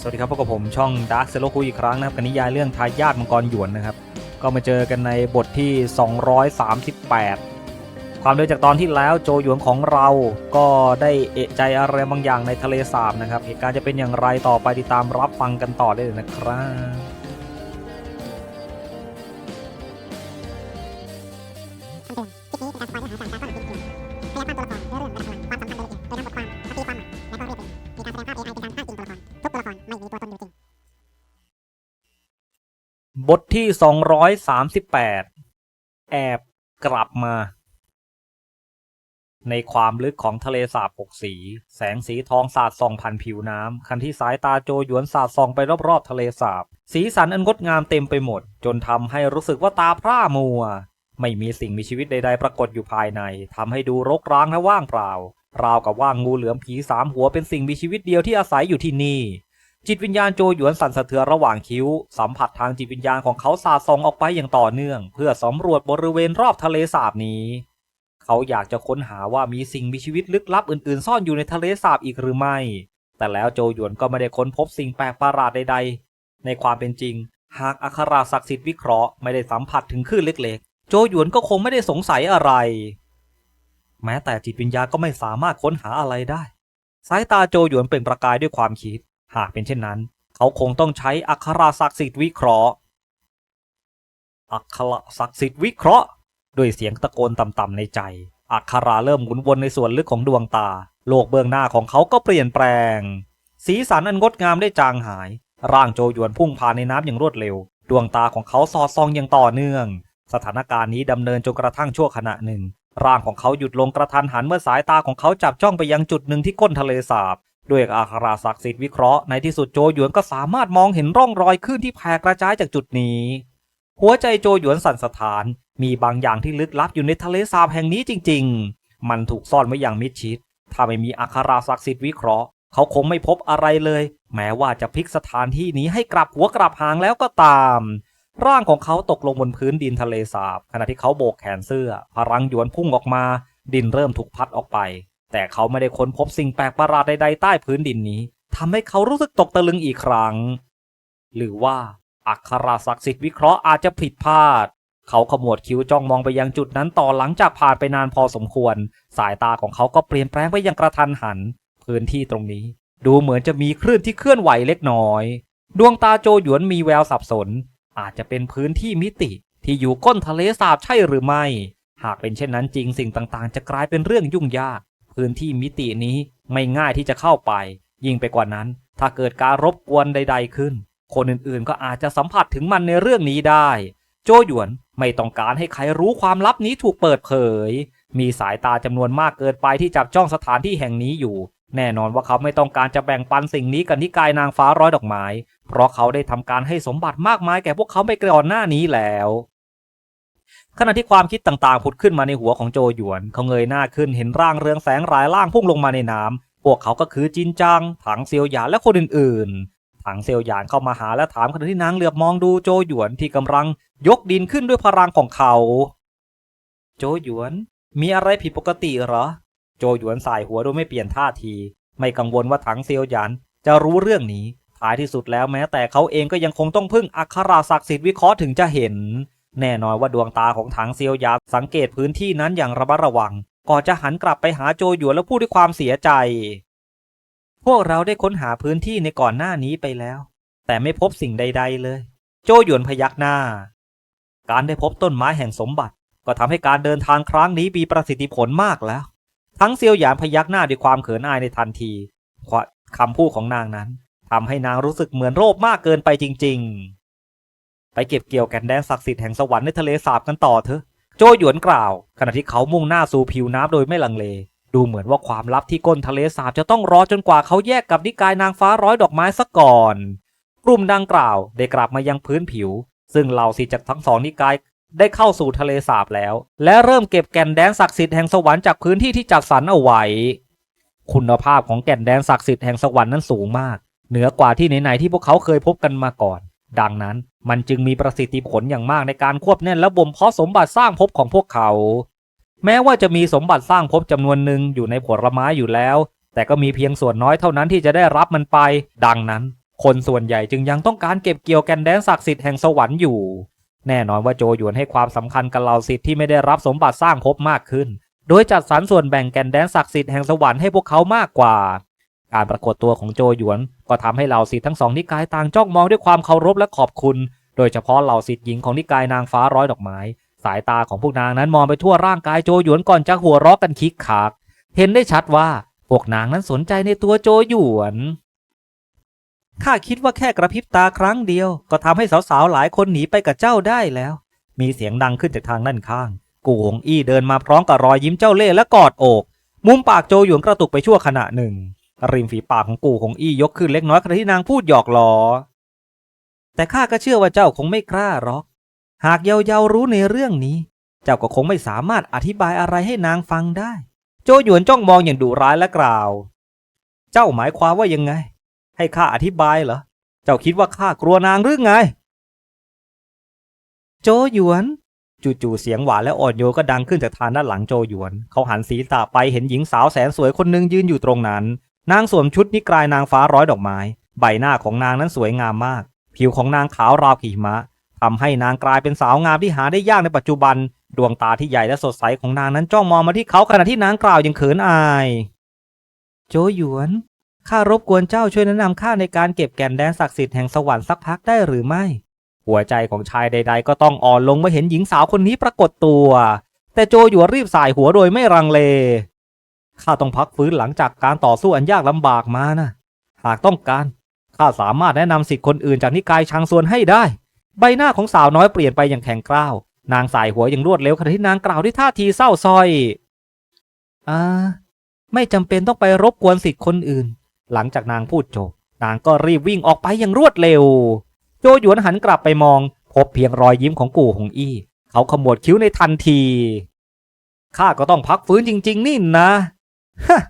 สวัสดีครับพบกับผมช่อง Dark z e r o คุยอีกครั้งนะครับกับนิยายเรื่องทายาทมังกรหยวนนะครับ ก็มาเจอกันในบทที่ 238 ความเดินจากตอนที่แล้วโจหยวนของเราก็ได้เอะใจอะไรบางอย่างในทะเลสาบนะครับเหตุการณ์จะเป็นอย่างไรต่อไปติดตามรับฟังกันต่อได้เลยนะครับ บทที่ 238 แอบกลับมา ในความลึกของทะเลสาบหกสี แสงสีทองสาดส่องผ่านผิวน้ำคันที่สายตาโจหยวนสาดส่องไปรอบๆ ทะเลสาบ สีสันอันงดงามเต็มไปหมด จนทำให้รู้สึกว่าตาพร่ามัว ไม่มีสิ่งมีชีวิตใดๆปรากฏอยู่ภายในทำให้ดูรกร้างและว่างเปล่าราวกับว่างูเหลือมผีสามหัวเป็นสิ่งมีชีวิตเดียวที่อาศัยอยู่ที่นี่ จิตวิญญาณโจหยวนสั่นสะเทือนระหว่างคิ้ว สัมผัสทางจิตวิญญาณของเขาสาดส่องออกไปอย่างต่อเนื่อง เพื่อสำรวจบริเวณรอบทะเลสาบนี้ เขาอยากจะค้นหาว่ามีสิ่งมีชีวิตลึกลับอื่นๆ ซ่อนอยู่ในทะเลสาบอีกหรือไม่ แต่แล้วโจหยวนก็ไม่ได้ค้นพบสิ่งแปลกประหลาดใดๆ ในความเป็นจริง หากอัคราศักดิ์สิทธิ์วิเคราะห์ไม่ได้สัมผัสถึงคลื่นเล็กๆ โจหยวนก็คงไม่ได้สงสัยอะไร แม้แต่จิตวิญญาณก็ไม่สามารถค้นหาอะไรได้ สายตาโจหยวนเป็นประกายด้วยความคิด หากเป็นเช่นนั้น เขาคงต้องใช้อัคราศักดิ์สิทธิ์วิเคราะห์ อัคราศักดิ์สิทธิ์วิเคราะห์ ด้วยเสียงตะโกนต่ำๆในใจ อัคราเริ่มหมุนวนในส่วนลึกของดวงตา โลกเบื้องหน้าของเขาก็เปลี่ยนแปลง สีสันอันงดงามได้จางหาย ร่างโจยวนพุ่งผ่านในน้ำอย่างรวดเร็ว ดวงตาของเขาสอดส่องอย่างต่อเนื่อง สถานการณ์นี้ดำเนินจนกระทั่งชั่วขณะหนึ่งร่างของเขาหยุดลงกระทันหันเมื่อสายตาของเขาจับจ้องไปยังจุดหนึ่งที่ก้นทะเลสาบ ด้วยอาคาราศักดิ์สิทธิ์วิเคราะห์ในที่สุดโจหยวนก็สามารถมองเห็นร่องรอยคลื่นที่แผ่กระจายจากจุดนี้ หัวใจโจหยวนสั่นสะท้าน มีบางอย่างที่ลึกลับอยู่ในทะเลสาบแห่งนี้จริง ๆ มันถูกซ่อนไว้อย่างมิดชิด ถ้าไม่มีอาคาราศักดิ์สิทธิ์วิเคราะห์ เขาคงไม่พบอะไรเลย แม้ว่าจะพลิกสถานที่นี้ให้กลับหัวกลับหางแล้วก็ตาม ร่างของเขาตกลงบนพื้นดินทะเลสาบ ขณะที่เขาโบกแขนเสื้อ พลังหยวนพุ่งออกมา ดินเริ่มถูกพัดออกไป แต่เขาไม่ได้ค้นพบสิ่งแปลกประหลาดใดๆใต้พื้นดินนี้ทำให้เขารู้สึกตกตะลึงอีกครั้ง หรือว่าอัคราศักดิ์สิทธิ์วิเคราะห์อาจจะผิดพลาด เขาขมวดคิ้วจ้องมองไปยังจุดนั้นต่อหลังจากผ่านไปนานพอสมควร สายตาของเขาก็เปลี่ยนแปลงไปอย่างกระทันหัน พื้นที่ตรงนี้ ดูเหมือนจะมีคลื่นที่เคลื่อนไหวเล็กน้อย ดวงตาโจหยวนมีแววสับสน อาจจะเป็นพื้นที่มิติที่อยู่ก้นทะเลสาบใช่หรือไม่ หากเป็นเช่นนั้นจริงสิ่งต่างๆ จะกลายเป็นเรื่องยุ่งยาก พื้นที่มิตินี้ไม่ง่ายที่จะเข้าไป ยิ่งไปกว่านั้น ถ้าเกิดการรบกวนใด ๆ ขึ้น คนอื่นๆก็อาจจะสัมผัสถึงมันในเรื่องนี้ได้ โจหยวนไม่ต้องการให้ใครรู้ความลับนี้ถูกเปิดเผย มีสายตาจำนวนมากเกินไปที่จับจ้องสถานที่แห่งนี้อยู่ แน่นอนว่าเขาไม่ต้องการจะแบ่งปันสิ่งนี้กันที่กายนางฟ้าร้อยดอกไม้ เพราะเขาได้ทำการให้สมบัติมากมายแก่พวกเขาไปก่อนหน้านี้แล้ว ขณะที่ความคิดต่างๆ ผุดขึ้นมาในหัวของโจหยวน เขาเงยหน้าขึ้นเห็นร่างเรืองแสงหลายร่างพุ่งลงมาในน้ำพวกเขาก็คือจินจัง ถังเซียวหยานและคนอื่นๆ ถังเซียวหยานเข้ามาหาและถามขณะที่นางเหลือบมองดูโจหยวนที่กำลังยกดินขึ้นด้วยพลังของเขา โจหยวน มีอะไรผิดปกติเหรอ โจหยวนสายหัวโดยไม่เปลี่ยนท่าที ไม่กังวลว่าถังเซียวหยานจะรู้เรื่องนี้ท้ายที่สุดแล้วแม้แต่เขาเองก็ยังคงต้องพึ่งอัคราศักดิ์สิทธิ์วิเคราะห์ถึงจะเห็น แน่นอนว่าดวงตาของถังเซียวหยานสังเกตพื้นที่นั้นอย่างระมัดระวัง ก่อนจะหันกลับไปหาโจหยวนแล้วพูดด้วยความเสียใจ พวกเราได้ค้นหาพื้นที่ในก่อนหน้านี้ไปแล้ว แต่ไม่พบสิ่งใด ๆ เลย โจหยวนพยักหน้า การได้พบต้นไม้แห่งสมบัติ ก็ทำให้การเดินทางครั้งนี้มีประสิทธิผลมากแล้ว ทั้งเซียวหยานพยักหน้าด้วยความเขินอายในทันทีคำพูดของนางนั้นทำให้นางรู้สึกเหมือนโลภมากเกินไปจริง ๆ ไปเก็บเกี่ยวแก่นแดนศักดิ์สิทธิ์แห่งสวรรค์ในทะเลสาบกันต่อเถอะ โจหยวนกล่าว ขณะที่เขามุ่งหน้าสู่ผิวน้ำโดยไม่ลังเล ดูเหมือนว่าความลับที่ก้นทะเลสาบจะต้องรอจนกว่าเขาแยกกับนิกายนางฟ้าร้อยดอกไม้ซะก่อน กลุ่มดังกล่าวได้กลับมายังพื้นผิว ซึ่งเหล่าศิจากทั้งสองนิกายได้เข้าสู่ทะเลสาบแล้ว และเริ่มเก็บแก่นแดนศักดิ์สิทธิ์แห่งสวรรค์จากพื้นที่ที่จัดสรรเอาไว้ คุณภาพของแก่นแดนศักดิ์สิทธิ์แห่งสวรรค์นั้นสูงมาก เหนือกว่าที่ไหนๆที่พวกเขาเคยพบกันมาก่อน ดังนั้นมันจึงมีประสิทธิผลอย่างมากในการควบแน่นและบ่มเพาะสมบัติสร้างภพของพวกเขา แม้ว่าจะมีสมบัติสร้างภพจำนวนหนึ่งอยู่ในผลไม้อยู่แล้ว แต่ก็มีเพียงส่วนน้อยเท่านั้นที่จะได้รับมันไป ดังนั้น คนส่วนใหญ่จึงยังต้องการเก็บเกี่ยวแกนแดนศักดิ์สิทธิ์แห่งสวรรค์อยู่ แน่นอนว่าโจหยวนให้ความสำคัญกับเหล่าสิทธิ์ที่ไม่ได้รับสมบัติสร้างภพมากขึ้น โดยจัดสรรส่วนแบ่งแกนแดนศักดิ์สิทธิ์แห่งสวรรค์ให้พวกเขามากกว่า การปรากฏตัวของโจหยวน ก็ทำให้เหล่าสิทธ์ทั้งสองนิกายต่างจ้องมองด้วยความเคารพและขอบคุณ โดยเฉพาะเหล่าสิทธิ์หญิงของนิกายนางฟ้าร้อยดอกไม้ สายตาของพวกนางนั้นมองไปทั่วร่างกายโจหยวนก่อนจะหัวเราะกันคิกคักเห็นได้ชัดว่าพวกนางนั้นสนใจในตัวโจหยวนข้าคิดว่าแค่กระพริบตาครั้งเดียว ก็ทำให้สาวๆหลายคนหนีไปกับเจ้าได้แล้ว มีเสียงดังขึ้นจากทางด้านข้าง กูหงอี้เดินมาพร้อมกับรอยยิ้มเจ้าเล่ห์และกอดอก มุมปากโจหยวนกระตุกไปชั่วขณะหนึ่ง ริมฝีปากของกูหงอี้ยกขึ้นเล็กน้อยขณะที่นางพูดหยอกล้อ แต่ข้าก็เชื่อว่าเจ้าคงไม่กล้าหรอก หากเยาเยารู้ในเรื่องนี้ เจ้าก็คงไม่สามารถอธิบายอะไรให้นางฟังได้ โจหยวนจ้องมองอย่างดุร้ายและกล่าว เจ้าหมายความว่ายังไง ให้ข้าอธิบายเหรอ เจ้าคิดว่าข้ากลัวนางหรือไง โจหยวนจู่ๆเสียงหวานและอ่อนโยนก็ดังขึ้นจากทางด้านหลังโจหยวน เขาหันศีรษะไปเห็นหญิงสาวแสนสวยคนหนึ่งยืนอยู่ตรงนั้น นางสวมชุดนิกรายนางฟ้าร้อยดอกไม้ ใบหน้าของนางนั้นสวยงามมาก ผิวของนางขาวราวขีมะทำให้นางกลายเป็นสาวงามที่หาได้ยากในปัจจุบัน ดวงตาที่ใหญ่และสดใสของนางนั้นจ้องมองมาที่เขาขณะที่นางกล่าวอย่างเขินอาย โจหยวน ข้ารบกวนเจ้าช่วยแนะนำข้าในการเก็บแก่นแดนศักดิ์สิทธิ์แห่งสวรรค์สักพักได้หรือไม่ หัวใจของชายใด ๆ ก็ต้องอ่อนลงเมื่อเห็นหญิงสาวคนนี้ปรากฏตัว แต่โจหยวนรีบสายหัวโดยไม่รังเล ข้าต้องพักฟื้นหลังจากการต่อสู้อันยากลำบากมานะหากต้องการข้าสามารถแนะนำสิทธิ์คนอื่นจากนิกายชางซวนให้ได้ ใบหน้าของสาวน้อยเปลี่ยนไปอย่างแข็งกร้าว นางสายหัวอย่างรวดเร็วขณะที่นางกล่าวด้วยท่าทีเศร้าซอย อ่า ไม่จำเป็นต้องไปรบกวนสิทธิ์คนอื่น หลังจากนางพูดจบนางก็รีบวิ่งออกไปอย่างรวดเร็ว โจหยวนหันกลับไปมอง พบเพียงรอยยิ้มของกู่หงอี้ เขาขมวดคิ้วในทันทีข้าก็ต้องพักฟื้นจริง ๆ นี่นะ ฮะ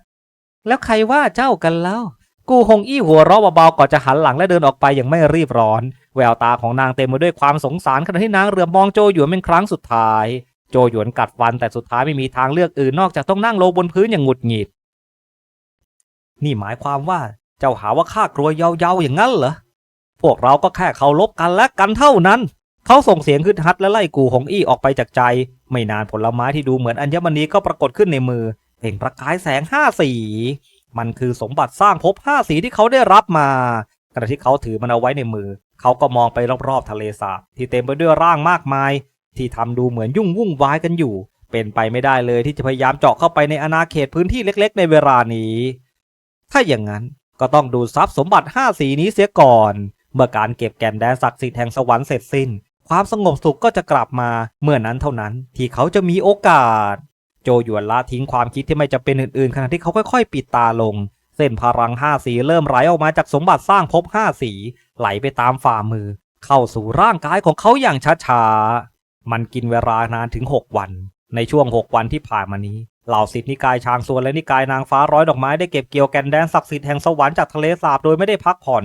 แล้วใครว่าเจ้ากันแล้วกูหงอี้หัวเราะเบาๆก่อนจะหันหลังและเดินออกไปอย่างไม่รีบร้อน แววตาของนางเต็มไปด้วยความสงสารขณะที่นางเหลือมองโจหยวนเป็นครั้งสุดท้าย โจหยวนกัดฟันแต่สุดท้ายไม่มีทางเลือกอื่นนอกจากต้องนั่งลงบนพื้นอย่างหงุดหงิด นี่หมายความว่าเจ้าหาว่าข้ากลัวเยาๆอย่างนั้นเหรอ พวกเราก็แค่เคารพกันและกันเท่านั้น เขาส่งเสียงขึ้นฮัดและไล่กูหงอี้ออกไปจากใจ ไม่นานผลไม้ที่ดูเหมือนอัญมณีก็ปรากฏขึ้นในมือ เปล่งประกายแสงห้าสี มันคือสมบัติสร้างภพห้าสีที่เขาได้รับมาขณะที่เขาถือมันเอาไว้ในมือ เขาก็มองไปรอบๆทะเลสาบที่เต็มไปด้วยร่างมากมาย ที่ทำดูเหมือนยุ่งวุ่นวายกันอยู่ เป็นไปไม่ได้เลยที่จะพยายามเจาะเข้าไปในอาณาเขตพื้นที่เล็ก ๆ ในเวลานี้ ถ้าอย่างนั้นก็ต้องดูทรัพย์สมบัติห้าสีนี้เสียก่อน เมื่อการเก็บแก่นแดนศักดิ์สิทธิ์แห่งสวรรค์เสร็จสิ้น ความสงบสุขก็จะกลับมา เมื่อนั้นเท่านั้นที่เขาจะมีโอกาส โจหยวนละทิ้งความคิดที่ไม่จะเป็นอื่นๆ ขณะที่เขาค่อยๆ ปิดตาลง เส้นพลังห้าสีเริ่มไหลออกมาจากสมบัติสร้างภพห้าสี ไหลไปตามฝ่ามือ เข้าสู่ร่างกายของเขาอย่างช้าๆ มันกินเวลานานถึง 6 วัน ในช่วง 6 วันที่ผ่านมานี้ เหล่าสิทธินิกายชางซวนและนิกายนางฟ้าร้อยดอกไม้ได้เก็บเกี่ยวแกนแดนศักดิ์สิทธิ์แห่งสวรรค์จากทะเลสาบโดยไม่ได้พักผ่อน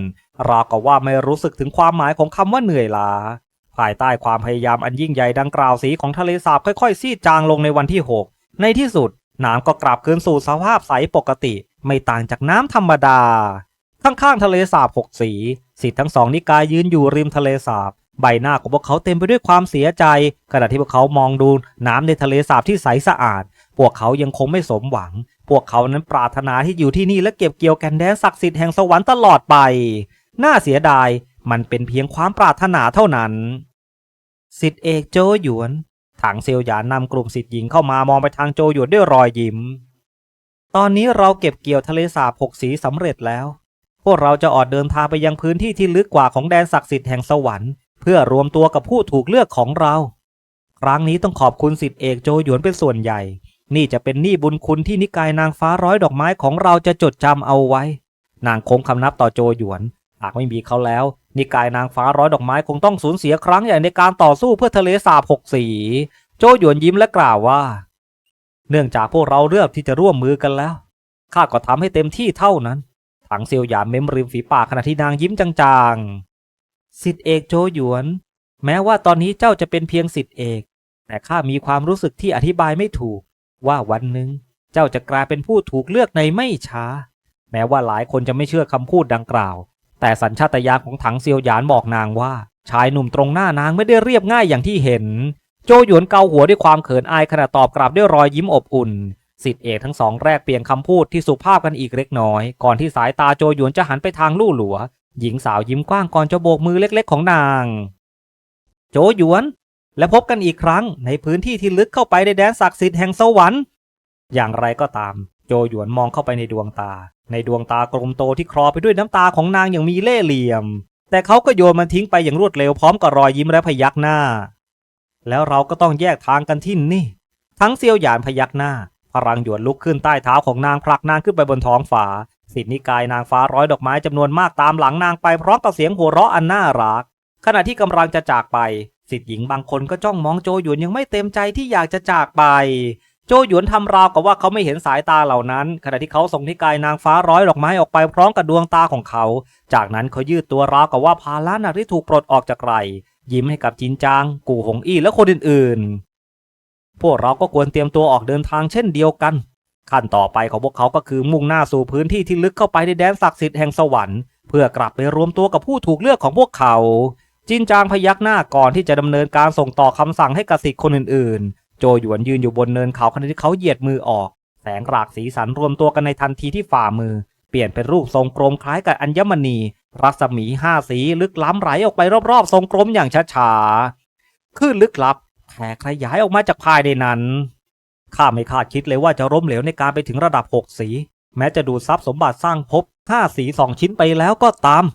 ราวกับว่าไม่รู้สึกถึงความหมายของคำว่าเหนื่อยล้าภายใต้ความพยายามอันยิ่งใหญ่ดังกล่าวสีของทะเลสาบค่อยๆ ซีดจางลงในวันที่ 6 ในที่สุดน้ำก็กลับคืนสู่สภาพใสปกติ ไม่ต่างจากน้ำธรรมดา ข้างๆทะเลสาบหกสีสิทธิ์ทั้งสองนิกายยืนอยู่ริมทะเลสาบ ใบหน้าของพวกเขาเต็มไปด้วยความเสียใจ ขณะที่พวกเขามองดูน้ำในทะเลสาบที่ใสสะอาด พวกเขายังคงไม่สมหวัง พวกเขานั้นปรารถนาที่อยู่ที่นี่และเก็บเกี่ยวแกนแดนศักดิ์สิทธิ์แห่งสวรรค์ตลอดไป น่าเสียดายมันเป็นเพียงความปรารถนาเท่านั้น สิทธิเอกโจหยวน ถังเซียวหยานนำกลุ่มสิทธิ์หญิงเข้ามามองไปทางโจหยวนด้วยรอยยิ้ม ตอนนี้เราเก็บเกี่ยวทะเลสาบหกสีสำเร็จแล้ว พวกเราจะออกเดินทางไปยังพื้นที่ที่ลึกกว่าของแดนศักดิ์สิทธิ์แห่งสวรรค์ เพื่อรวมตัวกับผู้ถูกเลือกของเรา ครั้งนี้ต้องขอบคุณสิทธิเอกโจหยวนเป็นส่วนใหญ่ นี่จะเป็นหนี้บุญคุณที่นิกายนางฟ้าร้อยดอกไม้ของเราจะจดจำเอาไว้ นางคงคำนับต่อโจหยวน หากไม่มีเขาแล้ว นิกายนางฟ้าร้อยดอกไม้คงต้องสูญเสียครั้งใหญ่ในการต่อสู้เพื่อทะเลสาบหกสี โจหยวนยิ้มและกล่าวว่า เนื่องจากพวกเราเลือกที่จะร่วมมือกันแล้วข้าก็ทำให้เต็มที่เท่านั้นถังเซียวหยานเม้มริมฝีปากขณะที่นางยิ้มจางๆสิทธิเอกโจหยวน แม้ว่าตอนนี้เจ้าจะเป็นเพียงสิทธิเอก แต่ข้ามีความรู้สึกที่อธิบายไม่ถูก ว่าวันหนึ่งเจ้าจะกลายเป็นผู้ถูกเลือกในไม่ช้า แม้ว่าหลายคนจะไม่เชื่อคำพูดดังกล่าว แต่สัญชาตญาณของถังเซียวหยานบอกนางว่า ชายหนุ่มตรงหน้านางไม่ได้เรียบง่ายอย่างที่เห็น โจหยวนเกาหัวด้วยความเขินอายขณะตอบกลับด้วยรอยยิ้มอบอุ่นสิทธิเอกทั้งสองแรกเปลี่ยนคำพูดที่สุภาพกันอีกเล็กน้อย ก่อนที่สายตาโจหยวนจะหันไปทางลู่หลัว หญิงสาวยิ้มกว้างก่อนจะโบกมือเล็กๆของนาง โจหยวน และพบกันอีกครั้งในพื้นที่ที่ลึกเข้าไปในแดนศักดิ์สิทธิ์แห่งสวรรค์อย่างไรก็ตาม โจหยวนมองเข้าไปในดวงตา ในดวงตากลมโตที่คลอไปด้วยน้ำตาของนางอย่างมีเล่ห์เหลี่ยม แต่เขาก็โยนมันทิ้งไปอย่างรวดเร็วพร้อมกับรอยยิ้มและพยักหน้า แล้วเราก็ต้องแยกทางกันที่นี่ ทั้งเซียวหยานพยักหน้า พลังหยวนลุกขึ้นใต้เท้าของนางผลักนางขึ้นไปบนท้องฟ้าสิทธินิกายนางฟ้าร้อยดอกไม้จำนวนมากตามหลังนางไปพร้อมกับเสียงหัวเราะอันน่ารัก ขณะที่กำลังจะจากไป สิทธิหญิงบางคนก็จ้องมองโจหยวนยังไม่เต็มใจที่อยากจะจากไป โจหยวนทำราวกับว่าเขาไม่เห็นสายตาเหล่านั้น ขณะที่เขาส่งนิกายนางฟ้าร้อยดอกไม้ออกไปพร้อมกับดวงตาของเขา จากนั้นเขายืดตัวราวกับว่าภาระหนักที่ถูกปลดออกจากไหลยิ้มให้กับจินจาง กูหงอี้และคนอื่นๆ พวกเราก็ควรเตรียมตัวออกเดินทางเช่นเดียวกัน ขั้นต่อไปของพวกเขาก็คือมุ่งหน้าสู่พื้นที่ที่ลึกเข้าไปในแดนศักดิ์สิทธิ์แห่งสวรรค์เพื่อกลับไปรวมตัวกับผู้ถูกเลือกของพวกเขาจินจางพยักหน้าก่อนที่จะดำเนินการส่งต่อคำสั่งให้กับสิทธิ์คนอื่นๆ โจหยวนยืนอยู่บนเนินเขาขณะที่เขาเหยียดมือออก แสงรากสีสันรวมตัวกันในทันทีที่ฝ่ามือ เปลี่ยนเป็นรูปทรงกลมคล้ายกับอัญมณี รัศมีห้าสีลึกล้ำไหลออกไปรอบๆ ทรงกลมอย่างช้าๆคลื่นลึกลับแผ่ขยายออกมาจากภายในนั้นข้าไม่คาดคิดเลยว่าจะล้มเหลวในการไปถึงระดับหกสี แม้จะดูดซับสมบัติสร้างภพห้าสีสองชิ้นไปแล้วก็ตาม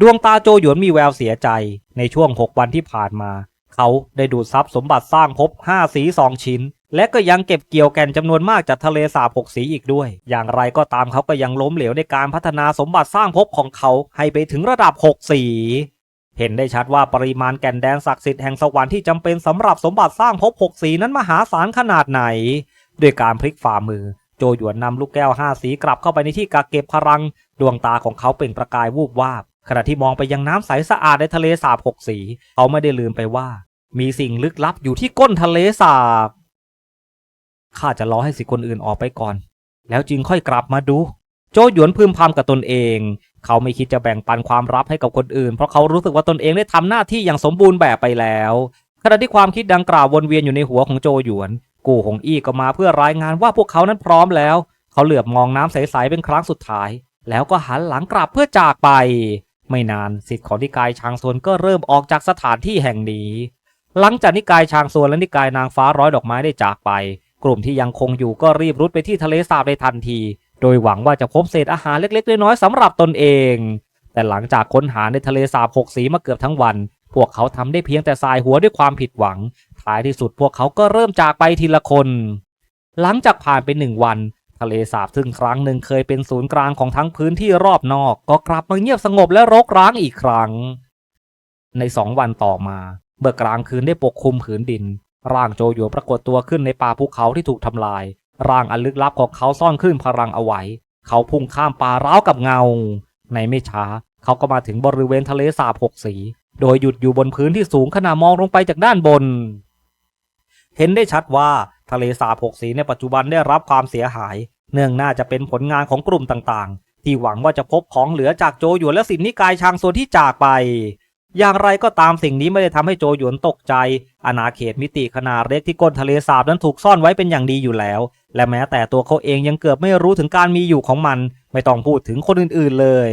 ดวงตาโจหยวนมีแววเสียใจในช่วงหกวันที่ผ่านมา เขาได้ดูดซับสมบัติสร้างภพห้าสีสองชิ้น และก็ยังเก็บเกี่ยวแก่นจำนวนมากจากทะเลสาบหกสีอีกด้วย อย่างไรก็ตามเขาก็ยังล้มเหลวในการพัฒนาสมบัติสร้างภพของเขาให้ไปถึงระดับหกสีเห็นได้ชัดว่าปริมาณแก่นแดนศักดิ์สิทธิ์แห่งสวรรค์ที่จำเป็นสำหรับสมบัติสร้างภพหกสีนั้นมหาศาลขนาดไหน ด้วยการพลิกฝ่ามือ โจหยวนนำลูกแก้วห้าสีกลับเข้าไปในที่กักเก็บพลัง ดวงตาของเขาเปล่งประกายวูบวาบ ขณะที่มองไปยังน้ำใสสะอาดในทะเลสาบหกสี เขาไม่ได้ลืมไปว่า มีสิ่งลึกลับอยู่ที่ก้นทะเลสาบข้าจะรอให้สิคนอื่นออกไปก่อน แล้วจึงค่อยกลับมาดู โจหยวนพึมพำกับตนเอง เขาไม่คิดจะแบ่งปันความลับให้กับคนอื่น เพราะเขารู้สึกว่าตนเองได้ทำหน้าที่อย่างสมบูรณ์แบบไปแล้วขณะที่ความคิดดังกล่าววนเวียนอยู่ในหัวของโจหยวน กูหงอี้ก็มาเพื่อรายงานว่าพวกเขานั้นพร้อมแล้ว เขาเหลือบมองน้ำใสๆเป็นครั้งสุดท้าย แล้วก็หันหลังกลับเพื่อจากไป ไม่นานสิทธิ์ของนิกายชางซวนก็เริ่มออกจากสถานที่แห่งนี้ หลังจากนิกายชางซวนและนิกายนางฟ้าร้อยดอกไม้ได้จากไป กลุ่มที่ยังคงอยู่ก็รีบรุดไปที่ทะเลสาบในทันที โดยหวังว่าจะพบเศษอาหารเล็กๆน้อยๆสำหรับตนเอง แต่หลังจากค้นหาในทะเลสาบหกสีมาเกือบทั้งวัน พวกเขาทำได้เพียงแต่สายหัวด้วยความผิดหวัง ท้ายที่สุดพวกเขาก็เริ่มจากไปทีละคน หลังจากผ่านไปหนึ่งวัน ทะเลสาบซึ่งครั้งหนึ่งเคยเป็นศูนย์กลางของทั้งพื้นที่รอบนอก ก็กลับมาเงียบสงบและรกร้างอีกครั้ง ในสองวันต่อมา เมื่อกลางคืนได้ปกคลุมผืนดิน ร่างโจหยวนปรากฏตัวขึ้นในป่าภูเขาที่ถูกทำลาย ร่างอันลึกลับของเขาซ่อนขึ้นพลังเอาไว้ เขาพุ่งข้ามป่าร้าวกับเงา ในไม่ช้า เขาก็มาถึงบริเวณทะเลสาบหกสี โดยหยุดอยู่บนพื้นที่สูงขณะมองลงไปจากด้านบน เห็นได้ชัดว่า ทะเลสาบหกสีในปัจจุบันได้รับความเสียหาย เนื่องน่าจะเป็นผลงานของกลุ่มต่างๆ ที่หวังว่าจะพบของเหลือจากโจหยวนและสินนิกายชางโซนที่จากไป อย่างไรก็ตามสิ่งนี้ไม่ได้ทำให้โจหยวนตกใจ อาณาเขตมิติขนาดเล็กที่ก้นทะเลสาบนั้นถูกซ่อนไว้เป็นอย่างดีอยู่แล้ว และแม้แต่ตัวเขาเองยังเกือบไม่รู้ถึงการมีอยู่ของมัน ไม่ต้องพูดถึงคนอื่นๆเลย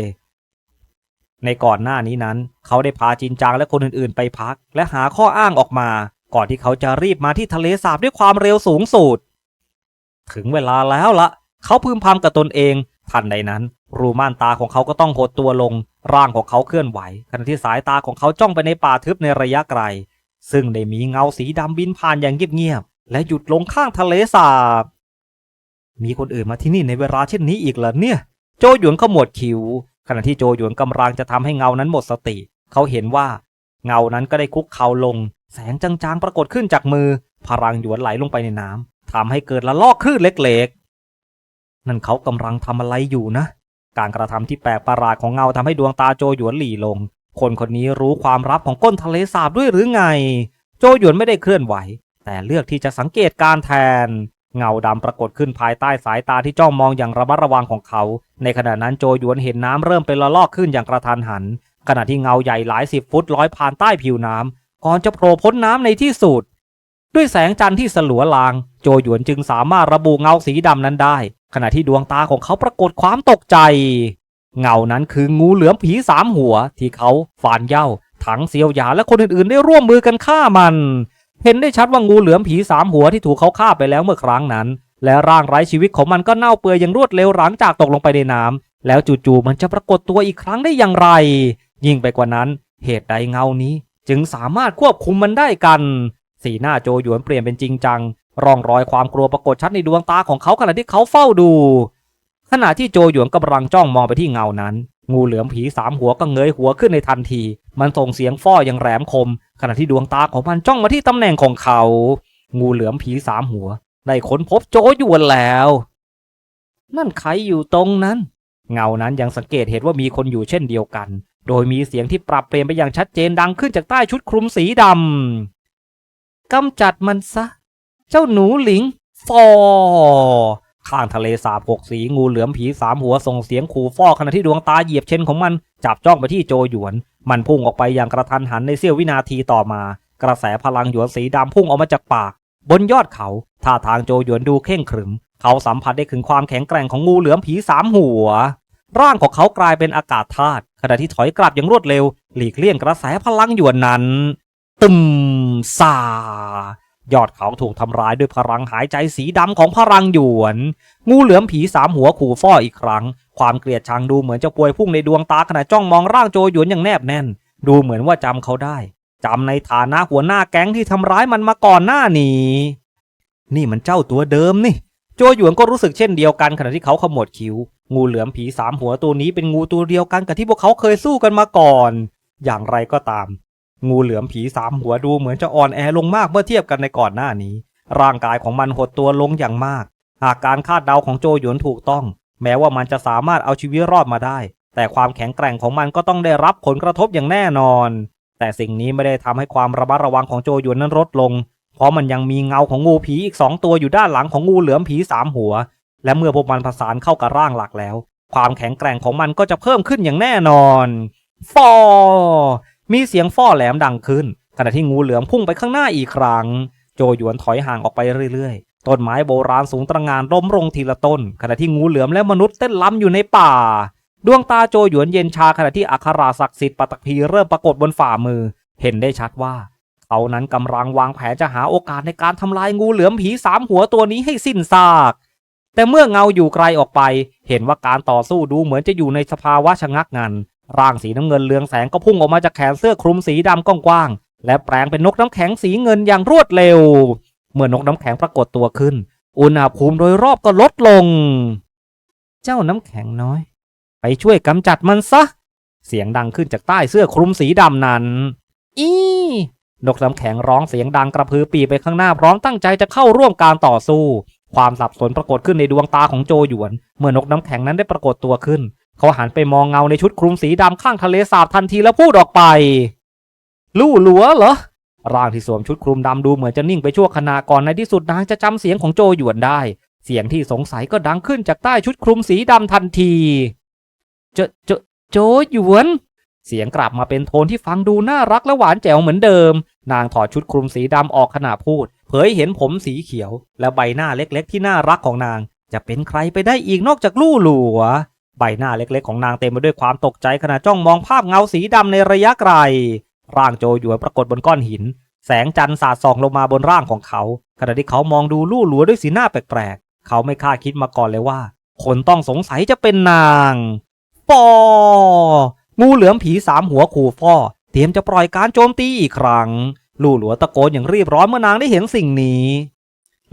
ในก่อนหน้านี้นั้น เขาได้พาจินจางและคนอื่นๆ ไปพัก และหาข้ออ้างออกมา ก่อนที่เขาจะรีบมาที่ทะเลสาบด้วยความเร็วสูงสุด ถึงเวลาแล้วละ เขาพึมพำกับตนเอง ทันใดนั้น รูม่านตาของเขาก็ต้องหดตัวลง ร่างของเขาเคลื่อนไหว ขณะที่สายตาของเขาจ้องไปในป่าทึบในระยะไกล ซึ่งได้มีเงาสีดำบินผ่านอย่างเงียบๆ และหยุดลงข้างทะเลสาบ มีคนอื่นมาที่นี่ในเวลาเช่นนี้อีกเหรอเนี่ย โจหยวนขมวดคิ้ว ขณะที่โจหยวนกำลังจะทำให้เงานั้นหมดสติ เขาเห็นว่าเงานั้นก็ได้คุกเข่าลง แสงจางๆปรากฏขึ้นจากมือ พลังหยวนไหลลงไปในน้ำทำให้เกิดละลอกคลื่นเล็กๆ นั่นเขากำลังทำอะไรอยู่นะ การกระทำที่แปลกประหลาดของเงาทำให้ดวงตาโจหยวนหลีลง คนคนนี้รู้ความลับของก้นทะเลสาบด้วยหรือไง โจหยวนไม่ได้เคลื่อนไหว แต่เลือกที่จะสังเกตการแทน เงาดำปรากฏขึ้นภายใต้สายตาที่จ้องมองอย่างระมัดระวังของเขา ในขณะนั้นโจหยวนเห็นน้ำเริ่มเป็นละลอกขึ้นอย่างกระทันหันขณะที่เงาใหญ่หลายสิบฟุตลอยผ่านใต้ผิวน้ำ ก่อนจะโผล่พ้นน้ำในที่สุด ด้วยแสงจันทร์ที่สลัวลาง โจหยวนจึงสามารถระบุเงาสีดำนั้นได้ ขณะที่ดวงตาของเขาปรากฏความตกใจ เงานั้นคืองูเหลือมผีสามหัว ที่เขาฟานเย่าถังเซียวหยาและคนอื่นๆ ได้ร่วมมือกันฆ่ามัน เห็นได้ชัดว่างูเหลือมผีสามหัวที่ถูกเขาฆ่าไปแล้วเมื่อครั้งนั้น และร่างไร้ชีวิตของมันก็เน่าเปื่อยอย่างรวดเร็วหลังจากตกลงไปในน้ำแล้วจู่ๆมันจะปรากฏตัวอีกครั้งได้อย่างไร ยิ่งไปกว่านั้น เหตุใดเงานี้ จึงสามารถควบคุมมันได้กัน สีหน้าโจหยวนเปลี่ยนเป็นจริงจัง ร่องรอยความกลัวปรากฏชัดในดวงตาของเขาขณะที่เขาเฝ้าดู ขณะที่โจหยวนกำลังจ้องมองไปที่เงานั้น งูเหลือมผีสามหัวก็เงยหัวขึ้นในทันที มันส่งเสียงฟ้ออย่างแหลมคม ขณะที่ดวงตาของมันจ้องมาที่ตำแหน่งของเขา งูเหลือมผีสามหัวได้ค้นพบโจหยวนแล้ว นั่นใครอยู่ตรงนั้น เงานั้นยังสังเกตเห็นว่ามีคนอยู่เช่นเดียวกัน โดยมีเสียงที่ปรับเปลี่ยนไปอย่างชัดเจนดังขึ้นจากใต้ชุดคลุมสีดำกำจัดมันซะ เจ้าหนูหลิง ฟอ ข้างทะเลสาบหกสีงูเหลือมผีสามหัวส่งเสียงขู่ฟอขณะที่ดวงตาเหยียบเชนของมันจับจ้องไปที่โจหยวน มันพุ่งออกไปอย่างกระทันหันในเสี้ยววินาทีต่อมา กระแสพลังหยวนสีดำพุ่งออกมาจากปาก บนยอดเขาท่าทางโจหยวนดูเข่งขรึม เขาสัมผัสได้ถึงความแข็งแกร่งของงูเหลือมผีสามหัว ร่างของเขากลายเป็นอากาศธาตุ ขณะที่ถอยกลับอย่างรวดเร็ว หลีกเลี่ยงกระแสพลังหยวนนั้น ตึมซายอดเขาถูกทำร้ายด้วยพลังหายใจสีดำของพลังหยวน งูเหลือมผีสามหัวขู่ฟ้ออีกครั้ง ความเกลียดชังดูเหมือนจะป่วยพุ่งในดวงตาขณะจ้องมองร่างโจหยวนอย่างแนบแน่น ดูเหมือนว่าจำเขาได้จำในฐานะหัวหน้าแก๊งที่ทำร้ายมันมาก่อนหน้านี้ นี่มันเจ้าตัวเดิมนี่ โจหยวนก็รู้สึกเช่นเดียวกันขณะที่เขาขมวดคิ้ว งูเหลือมผีสามหัวตัวนี้เป็นงูตัวเดียวกันกับที่พวกเขาเคยสู้กันมาก่อน อย่างไรก็ตาม งูเหลือมผีสามหัวดูเหมือนจะอ่อนแอลงมากเมื่อเทียบกันในก่อนหน้านี้ ร่างกายของมันหดตัวลงอย่างมาก หากการคาดเดาของโจหยวนถูกต้อง แม้ว่ามันจะสามารถเอาชีวิตรอดมาได้ แต่ความแข็งแกร่งของมันก็ต้องได้รับผลกระทบอย่างแน่นอน แต่สิ่งนี้ไม่ได้ทำให้ความระมัดระวังของโจหยวนนั้นลดลง เพราะมันยังมีเงาของงูผีอีกสองตัวอยู่ด้านหลังของงูเหลือมผีสามหัว และเมื่อพวกมันผสานเข้ากับร่างหลักแล้ว ความแข็งแกร่งของมันก็จะเพิ่มขึ้นอย่างแน่นอนฟอมีเสียงฟอแหลมดังขึ้นขณะที่งูเหลือมพุ่งไปข้างหน้าอีกครั้ง โจหยวนถอยห่างออกไปเรื่อยๆ ต้นไม้โบราณสูงตระหงานล้มลงทีละต้น ขณะที่งูเหลือมและมนุษย์เต้นล้ำอยู่ในป่า ดวงตาโจหยวนเย็นชาขณะที่อัคราศักดิ์สิทธิ์ปัตตภีเริ่มปรากฏบนฝ่ามือ เห็นได้ชัดว่า เขานั้นกำลังวางแผนจะหาโอกาสในการทำลายงูเหลือมผีสามหัวตัวนี้ให้สิ้นซาก แต่เมื่อเงาอยู่ไกลออกไป เห็นว่าการต่อสู้ดูเหมือนจะอยู่ในสภาวะชะงักงัน ร่างสีน้ำเงินเรืองแสงก็พุ่งออกมาจากแขนเสื้อคลุมสีดำกว้างๆและแปลงเป็นนกน้ำแข็งสีเงินอย่างรวดเร็ว เมื่อนกน้ำแข็งปรากฏตัวขึ้น อุณหภูมิโดยรอบก็ลดลง เจ้าน้ำแข็งน้อย ไปช่วยกำจัดมันซะ เสียงดังขึ้นจากใต้เสื้อคลุมสีดำนั้น อีนกน้ำแข็งร้องเสียงดังกระพือปีไปข้างหน้าพร้อมตั้งใจจะเข้าร่วมการต่อสู้ ความสับสนปรากฏขึ้นในดวงตาของโจหยวน เมื่อนกน้ำแข็งนั้นได้ปรากฏตัวขึ้น เขาหันไปมองเงาในชุดคลุมสีดำข้างทะเลสาบทันทีแล้วพูดออกไป ลู่หลัวเหรอร่างที่สวมชุดคลุมดำดูเหมือนจะนิ่งไปชั่วขณะก่อนในที่สุดนางจะจำเสียงของโจหยวนได้ เสียงที่สงสัยก็ดังขึ้นจากใต้ชุดคลุมสีดำทันทีเจเจโจหยวนเสียงกลับมาเป็นโทนที่ฟังดูน่ารักและหวานแจ๋วเหมือนเดิม นางถอดชุดคลุมสีดำออกขณะพูด เผยเห็นผมสีเขียว และใบหน้าเล็กๆ ที่น่ารักของนาง จะเป็นใครไปได้อีกนอกจากลู่หลัว ใบหน้าเล็กๆ ของนางเต็มไปด้วยความตกใจขณะจ้องมองภาพเงาสีดำในระยะไกล ร่างโจหยวนปรากฏบนก้อนหิน แสงจันทร์สาดส่องลงมาบนร่างของเขา ขณะที่เขามองดูลู่หลัวด้วยสีหน้าแปลกๆ เขาไม่คาดคิดมาก่อนเลยว่า คนต้องสงสัยจะเป็นนางปองูเหลือมผีสามหัวขู่ฟอเตรียมจะปล่อยการโจมตีอีกครั้งลู่หลัวตะโกนอย่างรีบร้อนเมื่อนางได้เห็นสิ่งนี้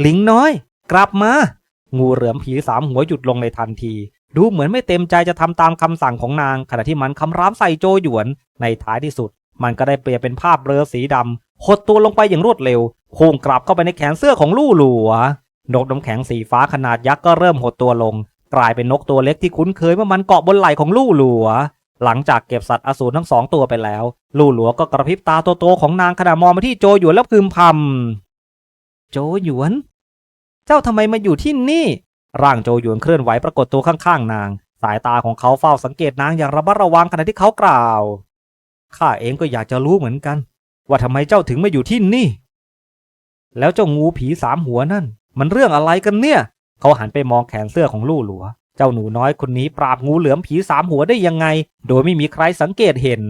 ลิงน้อย กลับมา งูเหลือมผีสามหัวหยุดลงในทันที ดูเหมือนไม่เต็มใจจะทำตามคำสั่งของนาง ขณะที่มันคำรามใส่โจหยวน ในท้ายที่สุด มันก็ได้เปลี่ยนเป็นภาพเบลอสีดำหดตัวลงไปอย่างรวดเร็วพุ่งกลับเข้าไปในแขนเสื้อของลู่หลัวนกน้ำแข็งสีฟ้าขนาดยักษ์ก็เริ่มหดตัวลง กลายเป็นนกตัวเล็กที่คุ้นเคยเมื่อมันเกาะบนไหล่ของลู่หลัว หลังจากเก็บสัตว์อสูรทั้งสองตัวไปแล้ว ลู่หลัวก็กระพริบตาโตๆของนางขณะมองมาที่โจหยวนแล้วพึมพำโจหยวน เจ้าทำไมมาอยู่ที่นี่ ร่างโจหยวนเคลื่อนไหวปรากฏตัวข้างๆนาง สายตาของเขาเฝ้าสังเกตนางอย่างระมัดระวังขณะที่เขากล่าวข้าเองก็อยากจะรู้เหมือนกัน ว่าทำไมเจ้าถึงมาอยู่ที่นี่ แล้วเจ้างูผีสามหัวนั่น มันเรื่องอะไรกันเนี่ย เขาหันไปมองแขนเสื้อของลู่หลัว เจ้าหนูน้อยคนนี้ปราบงูเหลือมผีสามหัวได้ยังไง โดยไม่มีใครสังเกตเห็น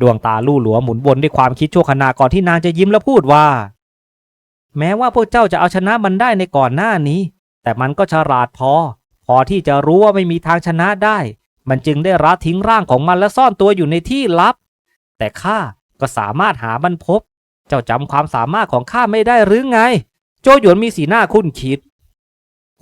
ดวงตาลู่หลัวหมุนวนด้วยความคิดชั่วขณะก่อนที่นางจะยิ้มและพูดว่า แม้ว่าพวกเจ้าจะเอาชนะมันได้ในก่อนหน้านี้ แต่มันก็ฉลาดพอ พอที่จะรู้ว่าไม่มีทางชนะได้ มันจึงได้รัดทิ้งร่างของมันและซ่อนตัวอยู่ในที่ลับ แต่ข้าก็สามารถหามันพบ เจ้าจำความสามารถของข้าไม่ได้หรือไง โจหยวนมีสีหน้าคุ้นคิด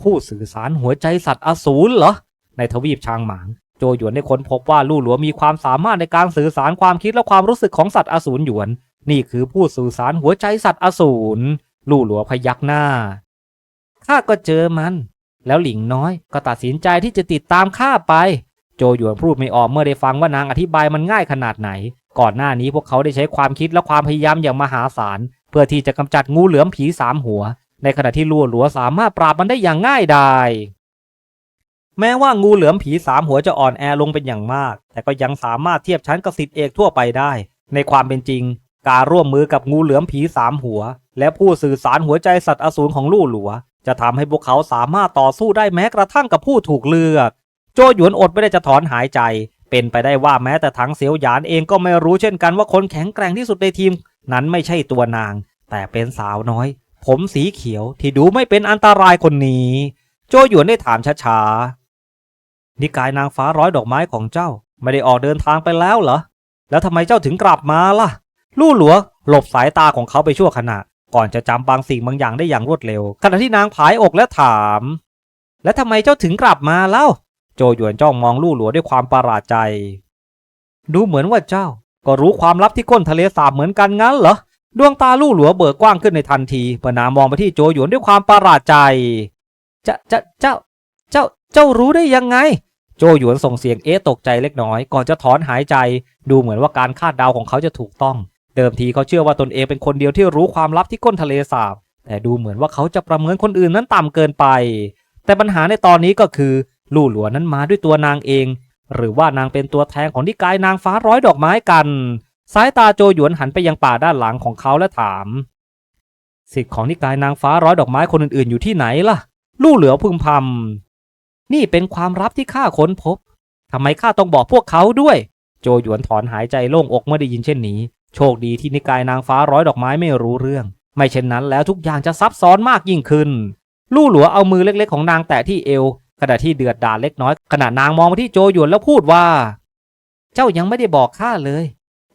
ผู้สื่อสารหัวใจสัตว์อสูรเหรอ ในทวีปชางหมาง โจหยวนได้ค้นพบว่าลู่หลวมีความสามารถในการสื่อสารความคิดและความรู้สึกของสัตว์อสูรหยวน นี่คือผู้สื่อสารหัวใจสัตว์อสูรลู่หลัวพยักหน้า ข้าก็เจอมัน แล้วหลิงน้อยก็ตัดสินใจที่จะติดตามข้าไป โจหยวนพูดไม่ออกเมื่อได้ฟังว่านางอธิบายมันง่ายขนาดไหน ก่อนหน้านี้พวกเขาได้ใช้ความคิดและความพยายามอย่างมหาศาลเพื่อที่จะกำจัดงูเหลือมผีสามหัว ในขณะที่ลู่หลัวสามารถปราบมันได้อย่างง่ายดายแม้ว่างูเหลือมผีสามหัวจะอ่อนแอลงเป็นอย่างมาก แต่ก็ยังสามารถเทียบชั้นกับสิทธิเอกทั่วไปได้ ในความเป็นจริง การร่วมมือกับงูเหลือมผีสามหัว และผู้สื่อสารหัวใจสัตว์อสูรของลู่หลัว จะทำให้พวกเขาสามารถต่อสู้ได้แม้กระทั่งกับผู้ถูกเลือก โจหยวนอดไม่ได้จะถอนหายใจ เป็นไปได้ว่าแม้แต่ถังเสียวหยานเองก็ไม่รู้เช่นกันว่าคนแข็งแกร่งที่สุดในทีม นั้นไม่ใช่ตัวนาง แต่เป็นสาวน้อย ผมสีเขียวที่ดูไม่เป็นอันตรายคนนี้ โจหยวนได้ถามช้าๆ นิกายนางฟ้าร้อยดอกไม้ของเจ้า ไม่ได้ออกเดินทางไปแล้วเหรอ แล้วทำไมเจ้าถึงกลับมาล่ะ ลู่หลัว หลบสายตาของเขาไปชั่วขณะ ก่อนจะจำบางสิ่งบางอย่างได้อย่างรวดเร็ว ขณะที่นางผายอกและถาม แล้วทำไมเจ้าถึงกลับมาเล่า โจหยวนจ้องมองลู่หลัวด้วยความประหลาดใจ ดูเหมือนว่าเจ้า ก็รู้ความลับที่ก้นทะเลสาบเหมือนกันงั้นเหรอ ดวงตาลู่หลัวเบิกกว้างขึ้นในทันทีปนามองไปที่โจหยวนด้วยความประหลาดใจ จะจะเจ้า เจ้า เจ้ารู้ได้ยังไง โจหยวนส่งเสียงเอ๊ะตกใจเล็กน้อย ก่อนจะถอนหายใจ ดูเหมือนว่าการคาดเดาของเขาจะถูกต้อง เดิมทีเขาเชื่อว่าตนเองเป็นคนเดียวที่รู้ความลับที่ก้นทะเลสาบ แต่ดูเหมือนว่าเขาจะประเมินคนอื่นนั้นต่ำเกินไป แต่ปัญหาในตอนนี้ก็คือ ลู่หลัวนั้นมาด้วยตัวนางเอง หรือว่านางเป็นตัวแทนของนิกายนางฟ้าร้อยดอกไม้กัน สายตาโจหยวนหันไปยังป่าด้านหลังของเขาและถาม สิทธิ์ของนิกายนางฟ้าร้อยดอกไม้คนอื่นๆอยู่ที่ไหนล่ะ ลู่เหลือพึมพำนี่เป็นความลับที่ข้าค้นพบทำไมข้าต้องบอกพวกเขาด้วย โจหยวนถอนหายใจโล่งอกเมื่อได้ยินเช่นนี้ โชคดีที่นิกายนางฟ้าร้อยดอกไม้ไม่รู้เรื่อง ไม่เช่นนั้นแล้วทุกอย่างจะซับซ้อนมากยิ่งขึ้น ลู่หลัวเอามือเล็กๆของนางแตะที่เอว ขณะที่เดือดดาลเล็กน้อย ขณะนางมองไปที่โจหยวนแล้วพูดว่า เจ้ายังไม่ได้บอกข้าเลย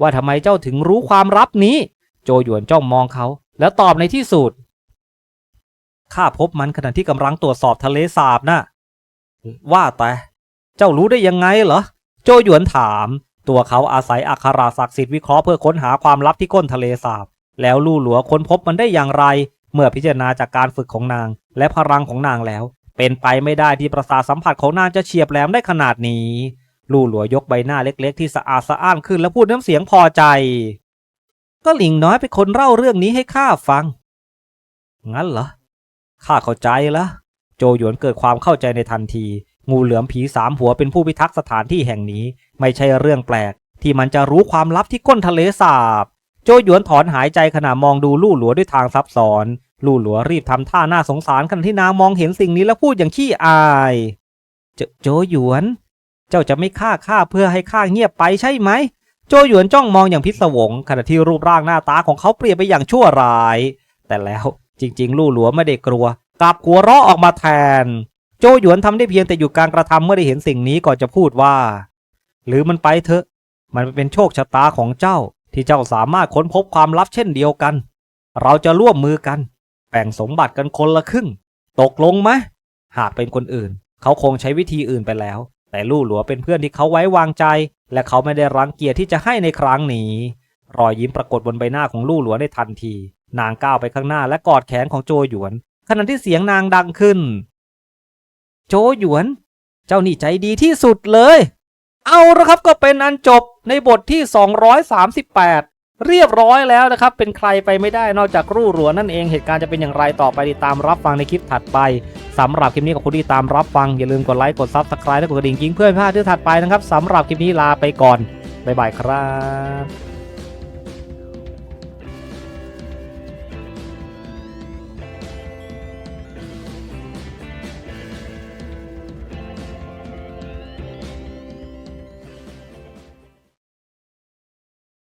ว่าทำไมเจ้าถึงรู้ความลับนี้ โจหยวนจ้องมองเขา แล้วตอบในที่สุดข้าพบมันขณะที่กำลังตรวจสอบทะเลสาบน่ะว่าแต่ เจ้ารู้ได้ยังไงเหรอ โจหยวนถาม ตัวเขาอาศัยอัคราศักดิ์สิทธิ์วิเคราะห์เพื่อค้นหาความลับที่ก้นทะเลสาบ แล้วลู่หลัวค้นพบมันได้อย่างไร เมื่อพิจารณาจากการฝึกของนาง และพลังของนางแล้ว เป็นไปไม่ได้ที่ประสาทสัมผัสของนางจะเฉียบแหลมได้ขนาดนี้ ลู่หลัวยกใบหน้าเล็กๆที่สะอาดสะอ้านขึ้นแล้วพูดน้ำเสียงพอใจ ก็หลิงน้อยเป็นคนเล่าเรื่องนี้ให้ข้าฟัง งั้นเหรอ ข้าเข้าใจแล้วโจหยวนเกิดความเข้าใจในทันที งูเหลือมผีสามหัวเป็นผู้พิทักษ์สถานที่แห่งนี้ ไม่ใช่เรื่องแปลก ที่มันจะรู้ความลับที่ก้นทะเลสาบ โจหยวนถอนหายใจขณะมองดูลู่หลัวด้วยทางซับซ้อน ลู่หลัวรีบทำท่าหน่าสงสารขณะที่นางมองเห็นสิ่งนี้แล้วพูดอย่างขี้อายโจโจหยวน เจ้าจะไม่ฆ่าข้าเพื่อให้ข้าเงียบไปใช่ไหม โจหยวนจ้องมองอย่างพิศวง ขณะที่รูปร่างหน้าตาของเขาเปลี่ยนไปอย่างชั่วร้าย แต่แล้วจริง ๆ ลู่หลัวไม่ได้กลัว กลับหัวเราะออกมาแทน โจหยวนทำได้เพียงแต่อยู่การกระทำเมื่อได้เห็นสิ่งนี้ก่อนจะพูดว่า หรือมันไปเถอะ มันเป็นโชคชะตาของเจ้าที่เจ้าสามารถค้นพบความลับเช่นเดียวกัน เราจะร่วมมือกัน แบ่งสมบัติกันคนละครึ่ง ตกลงไหมหากเป็นคนอื่น เขาคงใช้วิธีอื่นไปแล้ว แต่ลู่หลัวเป็นเพื่อนที่เขาไว้วางใจ และเขาไม่ได้รังเกียจที่จะให้ในครั้งนี้ รอยยิ้มปรากฏบนใบหน้าของลู่หลัวในทันที นางก้าวไปข้างหน้าและกอดแขนของโจหยวน ขณะที่เสียงนางดังขึ้น โจหยวน เจ้านี่ใจดีที่สุดเลย เอาละครับก็เป็นอันจบในบทที่ 238 เรียบร้อยแล้วนะครับ เป็นใครไปไม่ได้นอกจากรู่หลัวนั่นเองเหตุการณ์จะเป็นอย่างไรต่อไปติดตามรับฟังในคลิปถัดไปสำหรับคลิปนี้ขอบคุณที่ตามรับฟัง อย่าลืมกดไลค์กดซับสไครต์และกดกระดิ่งกิ้งเพื่อไม่พลาดที่ถัดไปนะครับสำหรับคลิปนี้ลาไปก่อนบ๊ายบายครับ